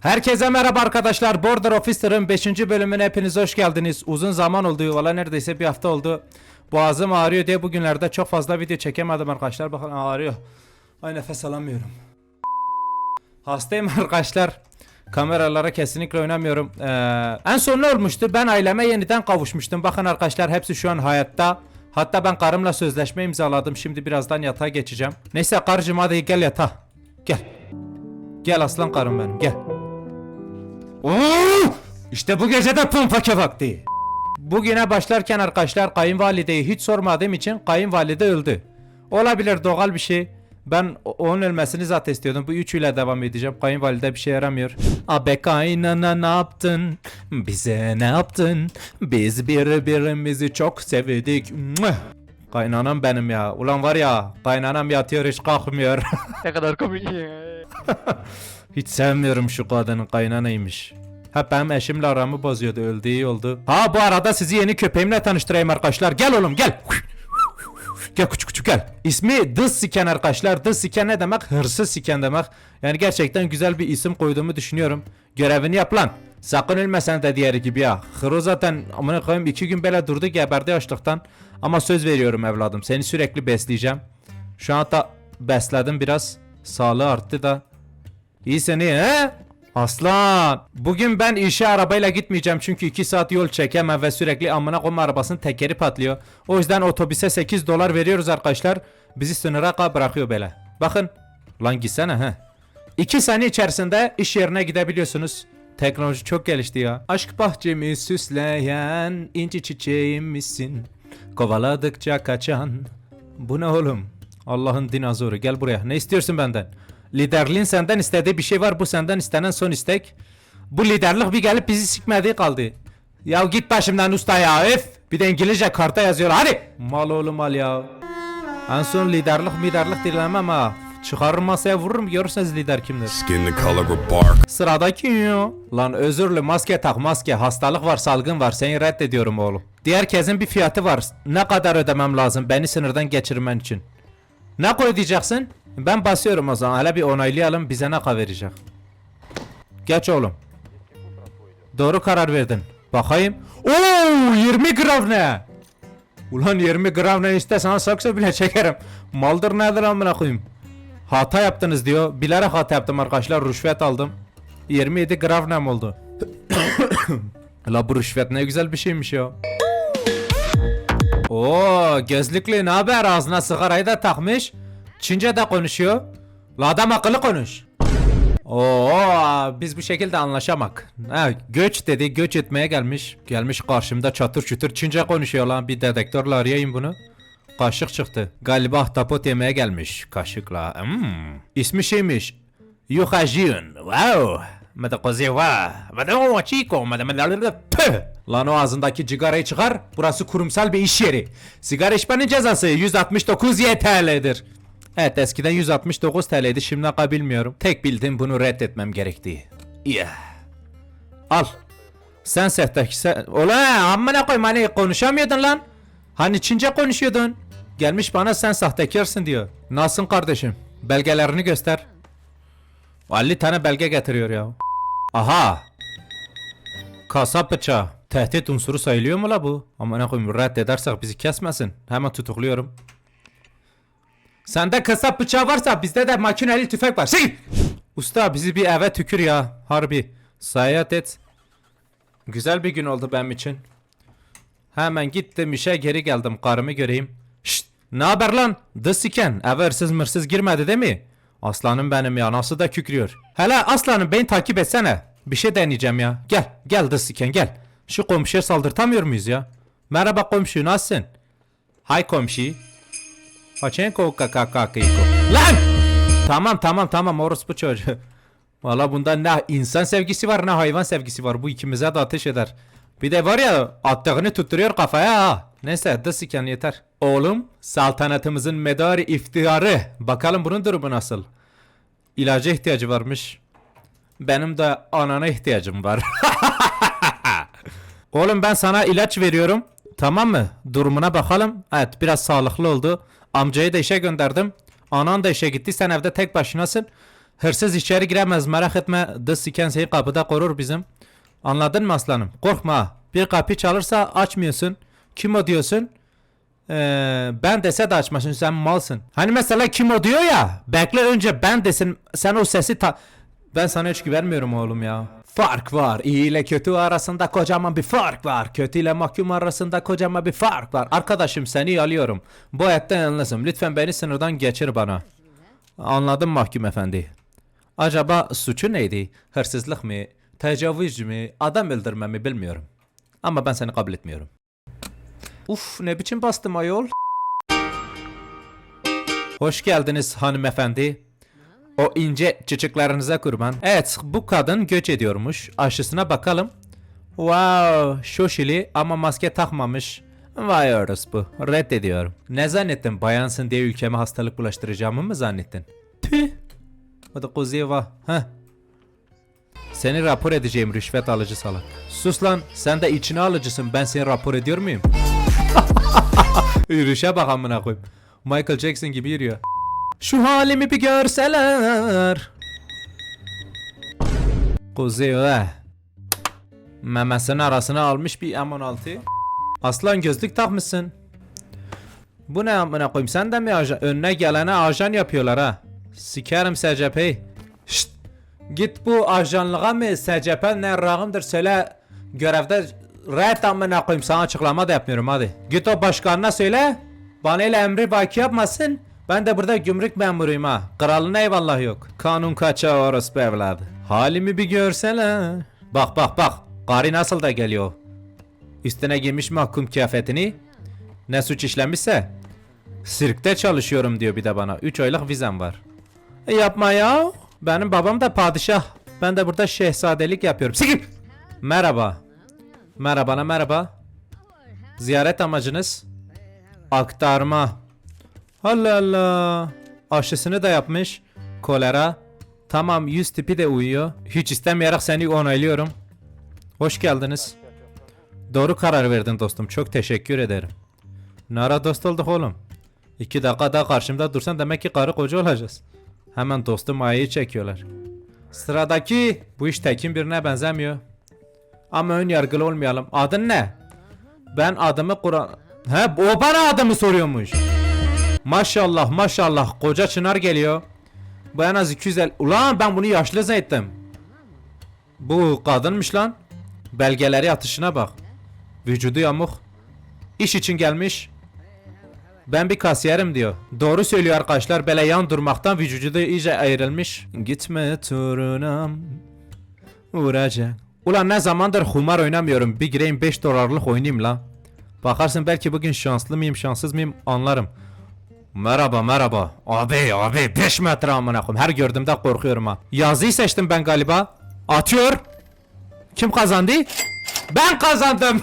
Herkese merhaba arkadaşlar. Border Officer'ın 5. bölümüne hepiniz hoş geldiniz. Uzun zaman oldu. Valla neredeyse bir hafta oldu. Boğazım ağrıyor diye bugünlerde çok fazla video çekemedim arkadaşlar. Bakın ağrıyor. Ay nefes alamıyorum. Hastayım arkadaşlar. Kameralara kesinlikle oynamıyorum. Ee, en son ne olmuştu? Ben aileme yeniden kavuşmuştum. Bakın arkadaşlar hepsi şu an hayatta. Hatta ben karımla sözleşme imzaladım. Şimdi birazdan yatağa geçeceğim. Neyse karıcığım hadi gel yatağa. Gel. Gel aslan karım benim gel. Oo! İşte bu gece de pompa vakti. Bugüne başlarken arkadaşlar kayınvalideyi hiç sormadığım için kayınvalide öldü. Olabilir doğal bir şey. Ben onun ölmesini zaten istiyordum. Bu üçüyle devam edeceğim. Kayınvalide bir şey yaramıyor. Abi kaynana ne yaptın? Bize ne yaptın? Biz birbirimizi çok sevdik. Kaynanam benim ya. Ulan var ya kaynanam yatıyor hiç kalkmıyor. Ne kadar komik ya. Hiç sevmiyorum şu kadının kaynanaymış. Hep benim eşimle aramı bozuyordu öldü iyi oldu. Ha bu arada sizi yeni köpeğimle tanıştırayım arkadaşlar. Gel oğlum gel. Gel küçük küçük gel. İsmi Dız Siken arkadaşlar. Dız Siken ne demek? Hırsız Siken demek. Yani gerçekten güzel bir isim koyduğumu düşünüyorum. Görevini yap lan. Sakın ölmesen de diğeri gibi ya. Hıro zaten amına koyayım iki gün böyle durdu geberdi açlıktan. Ama söz veriyorum evladım. Seni sürekli besleyeceğim. Şu anda besledim biraz. Sağlığı arttı da. İyi seni he? Aslan. Bugün ben işe arabayla gitmeyeceğim çünkü 2 saat yol çekemem ve sürekli amına koyma arabasının tekeri patlıyor. O yüzden otobüse 8 dolar veriyoruz arkadaşlar. Bizi sınıra bırakıyor böyle. Bakın. Lan gitsene he. 2 saniye içerisinde iş yerine gidebiliyorsunuz. Teknoloji çok gelişti ya. Aşk bahçemi süsleyen inci çiçeğim misin? Kovaladıkça kaçan. Bu ne oğlum? Allah'ın dinozoru gel buraya. Ne istiyorsun benden? Liderliğin senden istediği bir şey var. Bu senden istenen son istek. Bu liderlik bir gelip bizi sikmediği kaldı. Ya git başımdan usta ya öf. Bir de İngilizce karta yazıyor. Hadi. Mal oğlum mal ya. En son liderlik liderlik dilemem ha. Çıkarır masaya vururum görürseniz lider kimdir. Skin the color of bark. Sıradaki ya. Lan özürlü maske tak maske. Hastalık var salgın var. Seni reddediyorum oğlum. Diğer kezin bir fiyatı var. Ne kadar ödemem lazım beni sınırdan geçirmen için? Ne koy diyeceksin? Ben basıyorum o zaman. Hele bir onaylayalım bize ne verecek. Geç oğlum. Doğru karar verdin. Bakayım. Oo 20 gram ne? Ulan 20 gram ne istesen saksı bile çekerim. Maldır nedir amına koyayım. Hata yaptınız diyor. Bilerek hata yaptım arkadaşlar. Rüşvet aldım. 27 gram oldu. La bu rüşvet ne güzel bir şeymiş ya. Oo gözlüklü ne haber ağzına sigarayı da takmış. Çince de konuşuyor. La adam akıllı konuş. Oo biz bu şekilde anlaşamak. Ha, göç dedi göç etmeye gelmiş. Gelmiş karşımda çatır çutur Çince konuşuyor lan bir dedektörle arayayım bunu. Kaşık çıktı. Galiba ahtapot yemeye gelmiş kaşıkla. Hmm. İsmi şeymiş. Yuhajin. Wow. Madakozewa. Madamo chico. Lan o ağzındaki cigarayı çıkar. Burası kurumsal bir iş yeri. Sigara içmenin cezası 169 YTL'dir. Evet eskiden 169 TL'ydi şimdi ne bilmiyorum. Tek bildiğim bunu reddetmem gerektiği. Yeah. Al. Sen sehteki sen... Ulan amına koyma hani konuşamıyordun lan. Hani Çince konuşuyordun. Gelmiş bana sen sahtekarsın diyor. Nasılsın kardeşim? Belgelerini göster. 50 tane belge getiriyor ya. Aha. Kasap bıçağı. Tehdit unsuru sayılıyor mu la bu? Ama ne koyayım reddedersek bizi kesmesin. Hemen tutukluyorum. Sende kasap bıçağı varsa bizde de makineli tüfek var. Şey! Usta bizi bir eve tükür ya. Harbi. Sayat et. Güzel bir gün oldu benim için. Hemen gittim işe geri geldim karımı göreyim. Şşt ne haber lan? Dısiken eve hırsız mırsız girmedi değil mi? Aslanım benim ya nasıl da kükrüyor. Hele aslanım beni takip etsene. Bir şey deneyeceğim ya. Gel gel Dısiken gel. Şu komşuya saldırtamıyor muyuz ya? Merhaba komşu nasılsın? Hay komşu. Paçenko kakakakiko. Lan! Tamam tamam tamam orospu çocuğu. Valla bunda ne insan sevgisi var ne hayvan sevgisi var. Bu ikimize de ateş eder. Bir de var ya attığını tutturuyor kafaya ha. Neyse dısıken yeter. Oğlum saltanatımızın medarı iftiharı. Bakalım bunun durumu nasıl? İlaca ihtiyacı varmış. Benim de anana ihtiyacım var. Oğlum ben sana ilaç veriyorum. Tamam mı? Durumuna bakalım. Evet biraz sağlıklı oldu. Amcayı da işe gönderdim. Anan da işe gitti. Sen evde tek başınasın. Hırsız içeri giremez merak etme. Dış siken seni kapıda korur bizim. Anladın mı aslanım? Korkma. Bir kapı çalırsa açmıyorsun. Kim o diyorsun? Ee, ben dese de açmasın sen malsın. Hani mesela kim o diyor ya. Bekle önce ben desin sen o sesi ta... Ben sana hiç güvenmiyorum oğlum ya. Fark var. İyi ile kötü arasında kocaman bir fark var. Kötü ile mahkum arasında kocaman bir fark var. Arkadaşım seni alıyorum. Bu hayatta yalnızım. Lütfen beni sınırdan geçir bana. Anladım mahkum efendi. Acaba suçu neydi? Hırsızlık mı? Tecavüz mü? Adam öldürme mi bilmiyorum. Ama ben seni kabul etmiyorum. Uf ne biçim bastım ayol. Hoş geldiniz hanımefendi. O ince çiçeklerinize kurban. Evet bu kadın göç ediyormuş. Aşısına bakalım. Wow şoşili ama maske takmamış. Vay orospu. Reddediyorum. Ne zannettin bayansın diye ülkeme hastalık bulaştıracağımı mı zannettin? Tüh. O da kuziva. Heh. Seni rapor edeceğim rüşvet alıcı salak. Sus lan sen de içine alıcısın ben seni rapor ediyor muyum? Yürüyüşe bak amına koyayım. Michael Jackson gibi yürüyor. Şu halimi bir görseler. Kuziva. Memesinin arasına almış bir M16. Aslan gözlük takmışsın. Bu ne amına koyayım sen de mi ajan? Önüne gelene ajan yapıyorlar ha. Sikerim SCP'yi. Şşt. Git bu ajanlığa mı SCP ne rağımdır söyle görevde red amına koyayım sana açıklama da yapmıyorum hadi. Git o başkanına söyle. Bana ile emri baki yapmasın. Ben de burada gümrük memuruyum ha. Kralına eyvallah yok. Kanun kaçağı orospu evladı. Halimi bir görseler. Bak bak bak. Gari nasıl da geliyor. Üstüne giymiş mahkum kıyafetini. Ne suç işlemişse. Sirkte çalışıyorum diyor bir de bana. 3 aylık vizem var. E yapma ya. Benim babam da padişah. Ben de burada şehzadelik yapıyorum. Sikip. Merhaba. Merhaba merhaba. Ziyaret amacınız? Aktarma. Allah Allah. Aşısını da yapmış. Kolera. Tamam yüz tipi de uyuyor. Hiç istemeyerek seni onaylıyorum. Hoş geldiniz. Doğru karar verdin dostum. Çok teşekkür ederim. Ne ara dost olduk oğlum? İki dakika daha karşımda dursan demek ki karı koca olacağız. Hemen dostum ayıyı çekiyorlar. Sıradaki bu iş tekin birine benzemiyor. Ama ön yargılı olmayalım. Adın ne? Ben adımı Kur'an... He o bana adımı soruyormuş. Maşallah maşallah koca çınar geliyor. Bu en az 250... Ulan ben bunu yaşlı zannettim. Bu kadınmış lan. Belgeleri atışına bak. Vücudu yamuk. İş için gelmiş. Ben bir kasiyerim diyor. Doğru söylüyor arkadaşlar. Böyle yan durmaktan vücudu iyice ayrılmış. Gitme turunam. Vuracak. Ulan ne zamandır kumar oynamıyorum. Bir gireyim 5 dolarlık oynayayım la. Bakarsın belki bugün şanslı mıyım şanssız mıyım anlarım. Merhaba merhaba. Abi abi 5 metre amına koyayım. Her gördüğümde korkuyorum ha. Yazıyı seçtim ben galiba. Atıyor. Kim kazandı? Ben kazandım.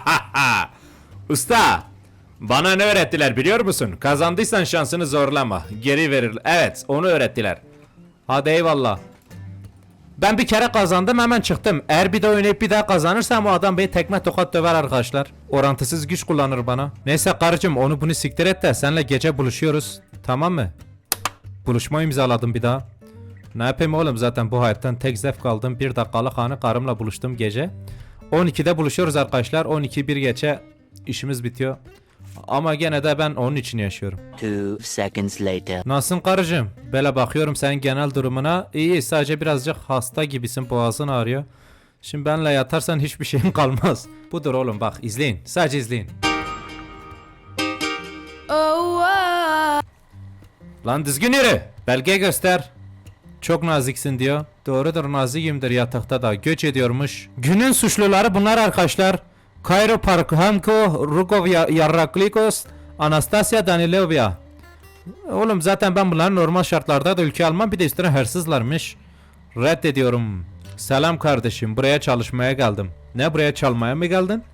Usta. Bana ne öğrettiler biliyor musun? Kazandıysan şansını zorlama. Geri verir. Evet onu öğrettiler. Hadi eyvallah. Ben bir kere kazandım hemen çıktım. Eğer bir daha oynayıp bir daha kazanırsam o adam beni tekme tokat döver arkadaşlar. Orantısız güç kullanır bana. Neyse karıcığım onu bunu siktir et de senle gece buluşuyoruz. Tamam mı? Buluşma imzaladım bir daha. Ne yapayım oğlum zaten bu hayattan tek zevk aldım. Bir dakikalık anı karımla buluştum gece. 12'de buluşuyoruz arkadaşlar. 12 bir geçe işimiz bitiyor. Ama gene de ben onun için yaşıyorum. Two seconds later. Nasılsın karıcığım? Böyle bakıyorum senin genel durumuna. İyi sadece birazcık hasta gibisin boğazın ağrıyor. Şimdi benle yatarsan hiçbir şeyin kalmaz. Budur oğlum bak izleyin. Sadece izleyin. Lan düzgün yürü. Belge göster. Çok naziksin diyor. Doğrudur nazikimdir yatakta da göç ediyormuş. Günün suçluları bunlar arkadaşlar. Cairo Parkhanko, Rukov Ya- Yarraklikos, Anastasia Danilovya. Oğlum zaten ben bunları normal şartlarda da ülke almam bir de üstüne hırsızlarmış. Reddediyorum. Selam kardeşim buraya çalışmaya geldim. Ne buraya çalmaya mı geldin?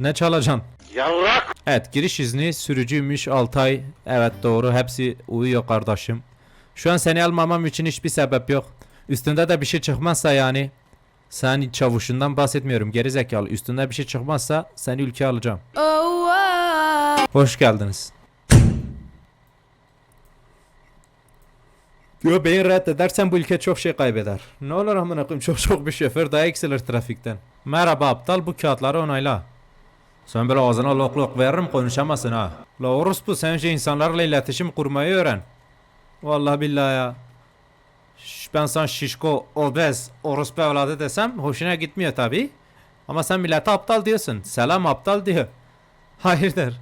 Ne çalacaksın? Yavrak! Evet giriş izni sürücüymüş Altay. Evet doğru hepsi uyuyor kardeşim. Şu an seni almamam için hiçbir sebep yok. Üstünde de bir şey çıkmazsa yani. Sen çavuşundan bahsetmiyorum geri zekalı. Üstünde bir şey çıkmazsa seni ülkeye alacağım. Hoş geldiniz. Yo beni reddedersen bu ülke çok şey kaybeder. Ne olur amına koyayım çok çok bir şoför daha eksilir trafikten. Merhaba aptal bu kağıtları onayla. Sen böyle ağzına lok lok veririm konuşamazsın ha. La orospu sen önce insanlarla iletişim kurmayı öğren. Vallahi billahi ya. Ben sana şişko, obez, orospu evladı desem hoşuna gitmiyor tabi. Ama sen millete aptal diyorsun. Selam aptal diyor. Hayırdır?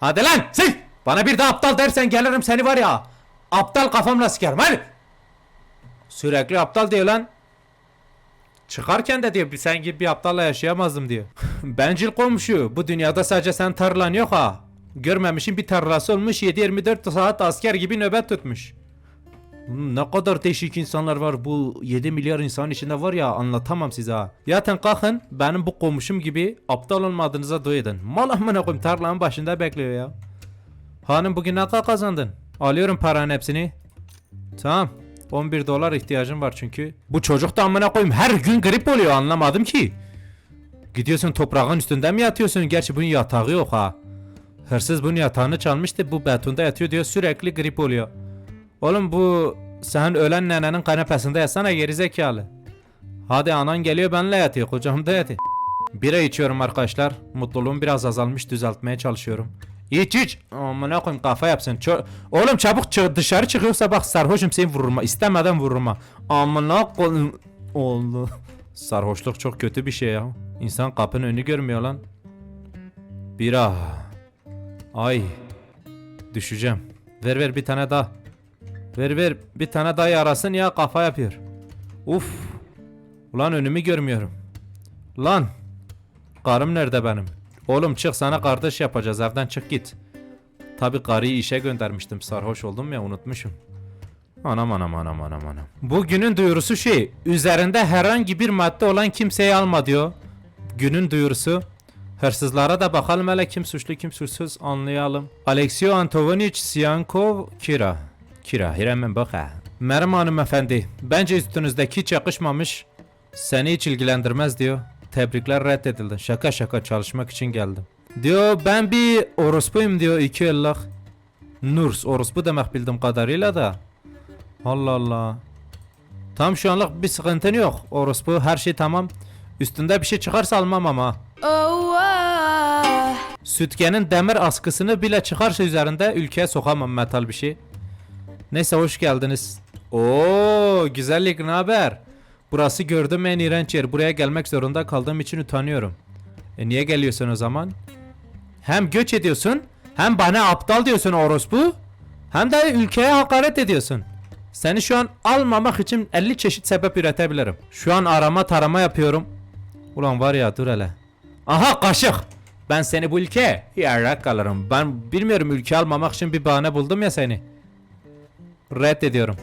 Hadi lan sil! Bana bir de aptal dersen gelirim seni var ya. Aptal kafamla sikerim hadi. Sürekli aptal diyor lan. Çıkarken de diyor sen gibi bir aptalla yaşayamazdım diyor. Bencil komşu bu dünyada sadece sen tarlan yok ha. Görmemişin bir tarlası olmuş 7-24 saat asker gibi nöbet tutmuş. Hmm, Ne kadar değişik insanlar var bu 7 milyar insan içinde var ya anlatamam size ha. Yatın kalkın benim bu komşum gibi aptal olmadığınıza dua edin. Mal amına koyayım tarlanın başında bekliyor ya. Hanım bugün ne kadar kazandın? Alıyorum paranın hepsini. Tamam. 11 dolar ihtiyacım var çünkü. Bu çocuk da amına koyayım her gün grip oluyor anlamadım ki. Gidiyorsun toprağın üstünde mi yatıyorsun? Gerçi bunun yatağı yok ha. Hırsız bunun yatağını çalmıştı bu betonda yatıyor diyor sürekli grip oluyor. Oğlum bu sen ölen nenenin kanepesinde yatsana gerizekalı. Hadi anan geliyor benle yatıyor kocam da yatıyor. Bira içiyorum arkadaşlar. Mutluluğum biraz azalmış düzeltmeye çalışıyorum. İç iç. Amına koyayım kafa yapsın. Ço- Oğlum çabuk çık dışarı çıkıyorsa bak sarhoşum seni vururum. ha. İstemeden vururum. ha. Amına koyayım. Oldu. Sarhoşluk çok kötü bir şey ya. İnsan kapının önünü görmüyor lan. Bira. Ay. Düşeceğim. Ver ver bir tane daha. Ver ver bir tane daha yarasın ya kafa yapıyor. Uf. Ulan önümü görmüyorum. Lan. Karım nerede benim? Oğlum çık sana kardeş yapacağız evden çık git. Tabi karıyı işe göndermiştim sarhoş oldum ya unutmuşum. Anam anam anam anam anam. Bugünün duyurusu şey üzerinde herhangi bir madde olan kimseyi alma diyor. Günün duyurusu. Hırsızlara da bakalım hele kim suçlu kim suçsuz anlayalım. Alexio Antovonic Siankov Kira. Kira hemen bak ha. Merhaba hanımefendi. Bence üstünüzdeki hiç yakışmamış. Seni hiç ilgilendirmez diyor. Tebrikler reddedildi. Şaka şaka çalışmak için geldim. Diyor ben bir orospuyum diyor iki yıllık. Nurs orospu demek bildiğim kadarıyla da. Allah Allah. Tam şu anlık bir sıkıntın yok. Orospu her şey tamam. Üstünde bir şey çıkarsa almam ama. Sütkenin demir askısını bile çıkarsa üzerinde ülkeye sokamam metal bir şey. Neyse hoş geldiniz. Oo güzellik ne haber? Burası gördüğüm en iğrenç yer. Buraya gelmek zorunda kaldığım için utanıyorum. E niye geliyorsun o zaman? Hem göç ediyorsun, hem bana aptal diyorsun orospu, hem de ülkeye hakaret ediyorsun. Seni şu an almamak için 50 çeşit sebep üretebilirim. Şu an arama tarama yapıyorum. Ulan var ya dur hele. Aha kaşık. Ben seni bu ülkeye yarrak kalırım. Ben bilmiyorum ülke almamak için bir bahane buldum ya seni. Reddediyorum.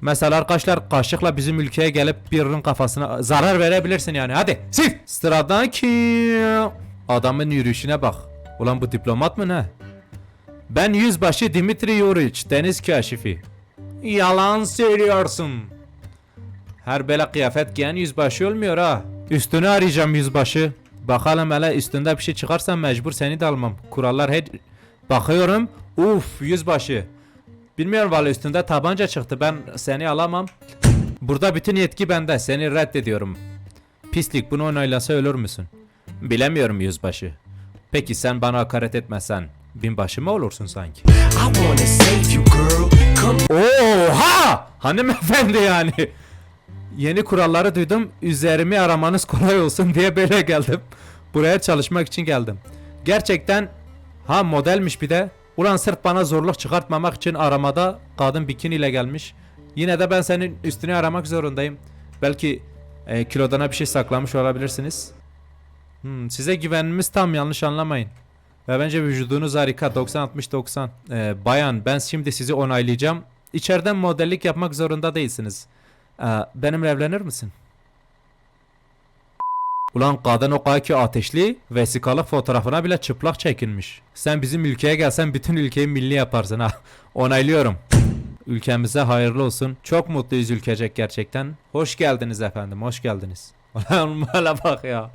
Mesela arkadaşlar kaşıkla bizim ülkeye gelip birinin kafasına zarar verebilirsin yani. Hadi sil. Sıradaki adamın yürüyüşüne bak. Ulan bu diplomat mı ne? Ben yüzbaşı Dimitri Yuriç, deniz kaşifi. Yalan söylüyorsun. Her bela kıyafet giyen yüzbaşı olmuyor ha. Üstünü arayacağım yüzbaşı. Bakalım hele üstünde bir şey çıkarsa mecbur seni de almam. Kurallar her... Bakıyorum. Uf yüzbaşı. Bilmiyorum valla üstünde tabanca çıktı. Ben seni alamam. Burada bütün yetki bende. Seni reddediyorum. Pislik bunu onaylasa ölür müsün? Bilemiyorum yüzbaşı. Peki sen bana hakaret etmezsen binbaşı mı olursun sanki? Oha! Hanımefendi yani. Yeni kuralları duydum. Üzerimi aramanız kolay olsun diye böyle geldim. Buraya çalışmak için geldim. Gerçekten ha modelmiş bir de. Ulan sırf bana zorluk çıkartmamak için aramada kadın bikiniyle gelmiş. Yine de ben senin üstünü aramak zorundayım. Belki e, kilodana bir şey saklamış olabilirsiniz. Hmm, size güvenimiz tam yanlış anlamayın. Ve bence vücudunuz harika 90-60-90. Ee, bayan ben şimdi sizi onaylayacağım. İçeriden modellik yapmak zorunda değilsiniz. Ee, benimle evlenir misin? Ulan kadın o kadar ki ateşli vesikalı fotoğrafına bile çıplak çekilmiş. Sen bizim ülkeye gelsen bütün ülkeyi milli yaparsın ha. Onaylıyorum. Ülkemize hayırlı olsun. Çok mutluyuz ülkecek gerçekten. Hoş geldiniz efendim, hoş geldiniz. Ulan böyle bak ya.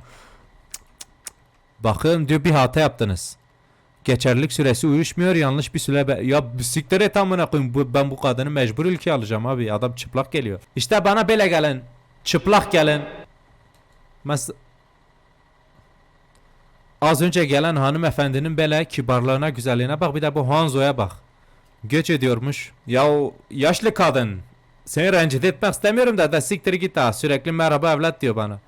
Bakın diyor bir hata yaptınız. Geçerlilik süresi uyuşmuyor yanlış bir süre ya siktir et amına koyayım bu, ben bu kadını mecbur ülke alacağım abi adam çıplak geliyor. İşte bana böyle gelin çıplak gelin. Mes Az önce gelen hanımefendinin böyle kibarlığına güzelliğine bak bir de bu Hanzo'ya bak. Göç ediyormuş. Ya o yaşlı kadın. Seni rencide etmek istemiyorum da da siktir git ha. Sürekli merhaba evlat diyor bana.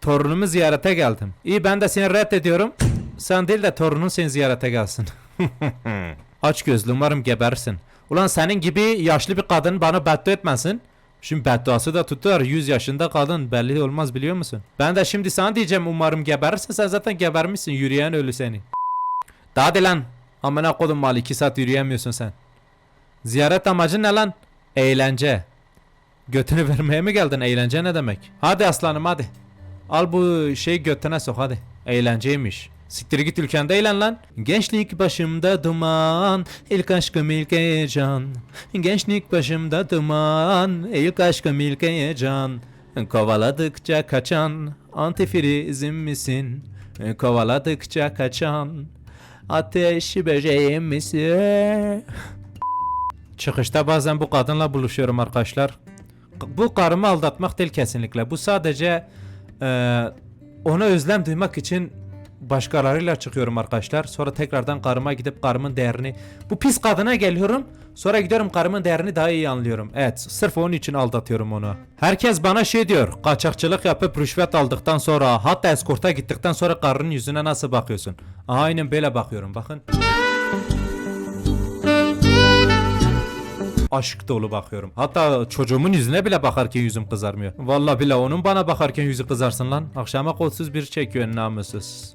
Torunumu ziyarete geldim. İyi ben de seni reddediyorum. Sen değil de torunun seni ziyarete gelsin. Aç gözlü umarım gebersin. Ulan senin gibi yaşlı bir kadın bana beddua etmesin. Şimdi bedduası da tutar 100 yaşında kadın belli olmaz biliyor musun? Ben de şimdi sana diyeceğim umarım geberirsin sen zaten gebermişsin yürüyen ölü seni. Daha hadi lan. Amına kodum mal 2 saat yürüyemiyorsun sen. Ziyaret amacın ne lan? Eğlence. Götünü vermeye mi geldin? Eğlence ne demek? Hadi aslanım hadi. Al bu şeyi götüne sok hadi. Eğlenceymiş. Siktir git ülkende eğlen lan. Gençlik başımda duman, ilk aşkım ilk heyecan. Gençlik başımda duman, ilk aşkım ilk heyecan. Kovaladıkça kaçan, antifrizim misin? Kovaladıkça kaçan, ateş böceğim misin? Çıkışta bazen bu kadınla buluşuyorum arkadaşlar. Bu karımı aldatmak değil kesinlikle. Bu sadece eee, ona özlem duymak için başkalarıyla çıkıyorum arkadaşlar. Sonra tekrardan karıma gidip karımın değerini... Bu pis kadına geliyorum. Sonra gidiyorum karımın değerini daha iyi anlıyorum. Evet sırf onun için aldatıyorum onu. Herkes bana şey diyor. Kaçakçılık yapıp rüşvet aldıktan sonra hatta eskorta gittikten sonra karının yüzüne nasıl bakıyorsun? Aynen böyle bakıyorum bakın. aşk dolu bakıyorum. Hatta çocuğumun yüzüne bile bakarken yüzüm kızarmıyor. Vallahi bile onun bana bakarken yüzü kızarsın lan. Akşama kolsuz bir çekiyor namussuz.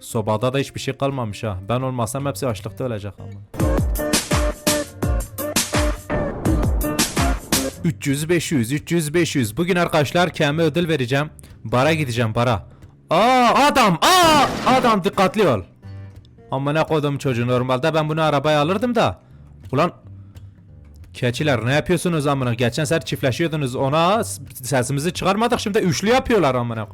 Sobada da hiçbir şey kalmamış ha. Ben olmasam hepsi açlıkta ölecek ama. 300 500 300 500 Bugün arkadaşlar kendime ödül vereceğim. Bara gideceğim bara. Aa adam aa adam dikkatli ol. Amına koydum çocuğu normalde ben bunu arabaya alırdım da. Ulan Keçiler ne yapıyorsunuz amına? Geçen sefer çiftleşiyordunuz ona sesimizi çıkarmadık şimdi üçlü yapıyorlar amına.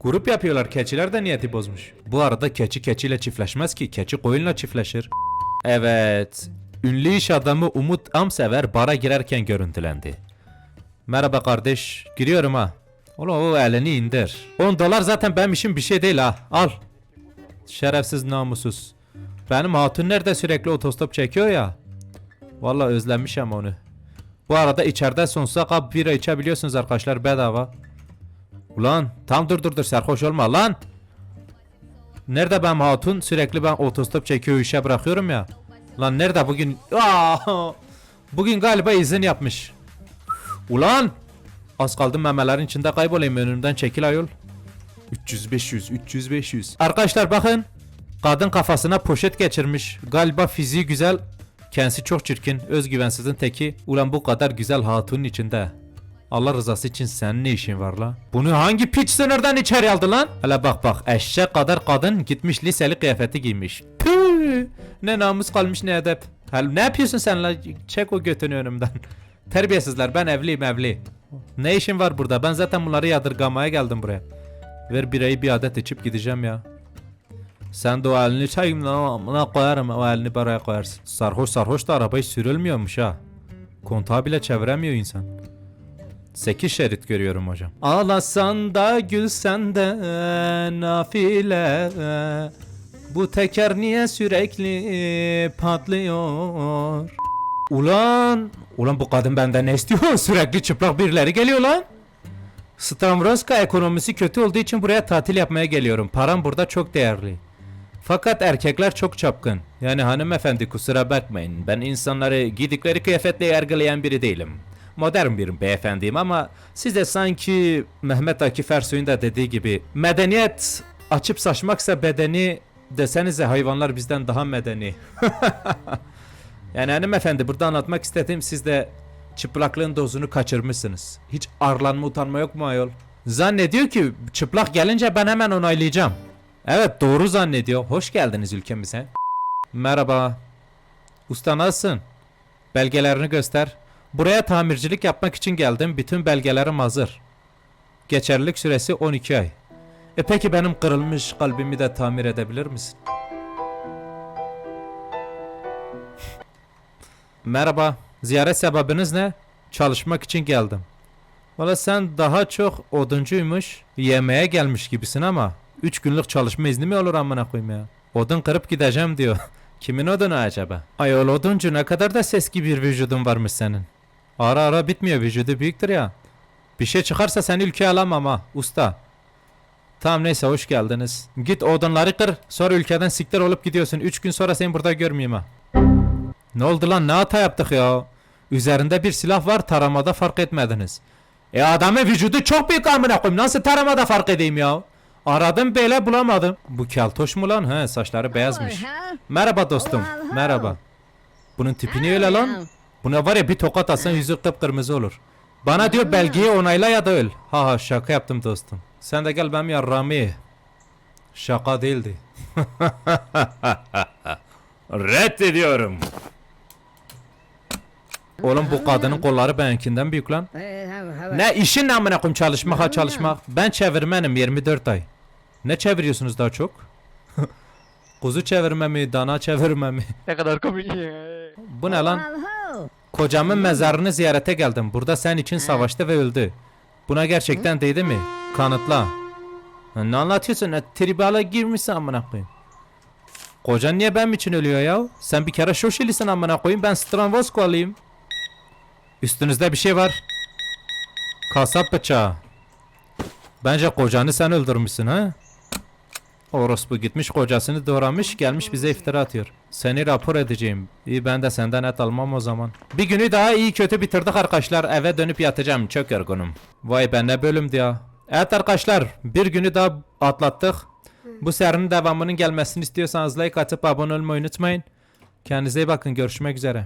Grup yapıyorlar keçiler de niyeti bozmuş. Bu arada keçi keçiyle çiftleşmez ki keçi koyunla çiftleşir. Evet. Ünlü iş adamı Umut Amsever bara girerken görüntülendi. Merhaba kardeş. Giriyorum ha. Oğlum o elini indir. 10 dolar zaten benim işim bir şey değil ha. Al. Şerefsiz namussuz. Benim hatun nerede sürekli otostop çekiyor ya. Vallahi özlemişim onu. Bu arada içeride sonsuza kadar bira içebiliyorsunuz arkadaşlar bedava. Ulan tam dur dur dur sarhoş olma lan. Nerede ben hatun sürekli ben otostop çekiyor işe bırakıyorum ya. Lan nerede bugün? Aa! Bugün galiba izin yapmış. Ulan! Az kaldım memelerin içinde kaybolayım önümden çekil ayol. 300 500 300 500. Arkadaşlar bakın. Kadın kafasına poşet geçirmiş. Galiba fiziği güzel. Kendisi çok çirkin. Özgüvensizin teki. Ulan bu kadar güzel hatunun içinde. Allah rızası için senin ne işin var la? Bunu hangi piç sınırdan içeri aldı lan? Hele bak bak eşek kadar kadın gitmiş liseli kıyafeti giymiş. Püh! Ne namus kalmış ne edep. Hele ne yapıyorsun sen la? Çek o götünü önümden. Terbiyesizler ben evliyim evli. Ne işin var burada? Ben zaten bunları yadırgamaya geldim buraya. Ver birayı bir adet içip gideceğim ya. Sen de o elini çayımla koyarım o elini baraya koyarsın. Sarhoş sarhoş da arabayı sürülmüyormuş ha. Kontağı bile çeviremiyor insan. 8 şerit görüyorum hocam. Ağlasan da gülsen de nafile Bu teker niye sürekli patlıyor Ulan Ulan bu kadın benden ne istiyor sürekli çıplak birileri geliyor lan Stramroska ekonomisi kötü olduğu için buraya tatil yapmaya geliyorum. Param burada çok değerli. Fakat erkekler çok çapkın. Yani hanımefendi kusura bakmayın. Ben insanları giydikleri kıyafetle yargılayan biri değilim. Modern bir beyefendiyim ama siz de sanki Mehmet Akif Ersoy'un da dediği gibi medeniyet açıp saçmaksa bedeni desenize hayvanlar bizden daha medeni. Yani hanımefendi burada anlatmak istediğim siz de çıplaklığın dozunu kaçırmışsınız. Hiç arlanma utanma yok mu ayol? Zannediyor ki çıplak gelince ben hemen onaylayacağım. Evet doğru zannediyor. Hoş geldiniz ülkemize. Merhaba. Usta nasılsın? Belgelerini göster. Buraya tamircilik yapmak için geldim. Bütün belgelerim hazır. Geçerlilik süresi 12 ay. E peki benim kırılmış kalbimi de tamir edebilir misin? Merhaba. Ziyaret sebebiniz ne? Çalışmak için geldim. Valla sen daha çok oduncuymuş, yemeğe gelmiş gibisin ama 3 günlük çalışma izni mi olur amına koyayım ya? Odun kırıp gideceğim diyor. Kimin odunu acaba? Ayol oduncu ne kadar da ses bir vücudun varmış senin. Ara ara bitmiyor vücudu büyüktür ya. Bir şey çıkarsa seni ülkeye alamam ha usta. Tamam neyse hoş geldiniz. Git odunları kır sonra ülkeden siktir olup gidiyorsun. 3 gün sonra seni burada görmeyeyim ha. Ne oldu lan ne hata yaptık ya? Üzerinde bir silah var taramada fark etmediniz. E adamın vücudu çok büyük amına koyayım. Nasıl taramada fark edeyim ya? Aradım böyle bulamadım. Bu keltoş mu lan? He saçları beyazmış. Merhaba dostum. Merhaba. Bunun tipi öyle lan? Buna var ya bir tokat atsan yüzü kıpkırmızı olur. Bana diyor belgeyi onayla ya da öl. Ha ha şaka yaptım dostum. Sen de gel benim yarrağımı ye. Şaka değildi. Reddediyorum. Oğlum bu kadının kolları benimkinden büyük lan. Ne işin ne amına koyayım çalışmak ha çalışmak. Ben çevirmenim 24 ay. Ne çeviriyorsunuz daha çok? Kuzu çevirme mi, dana çevirme mi? Ne kadar komik ya. Bu ne lan? Kocamın mezarını ziyarete geldim. Burada sen için savaştı ve öldü. Buna gerçekten değdi mi? Kanıtla. Ha, Ne anlatıyorsun? Ne tribala girmişsin amına koyayım. Kocan niye benim için ölüyor ya? Sen bir kere şoşelisin amına koyayım. Ben Stranvosko alayım. Üstünüzde bir şey var. Kasap bıçağı. Bence kocanı sen öldürmüşsün ha? Orospu gitmiş kocasını doğramış gelmiş bize iftira atıyor. Seni rapor edeceğim. İyi ben de senden et almam o zaman. Bir günü daha iyi kötü bitirdik arkadaşlar. Eve dönüp yatacağım. Çok yorgunum. Vay be ne bölümdü ya. Evet arkadaşlar bir günü daha atlattık. Bu serinin devamının gelmesini istiyorsanız like atıp abone olmayı unutmayın. Kendinize iyi bakın. Görüşmek üzere.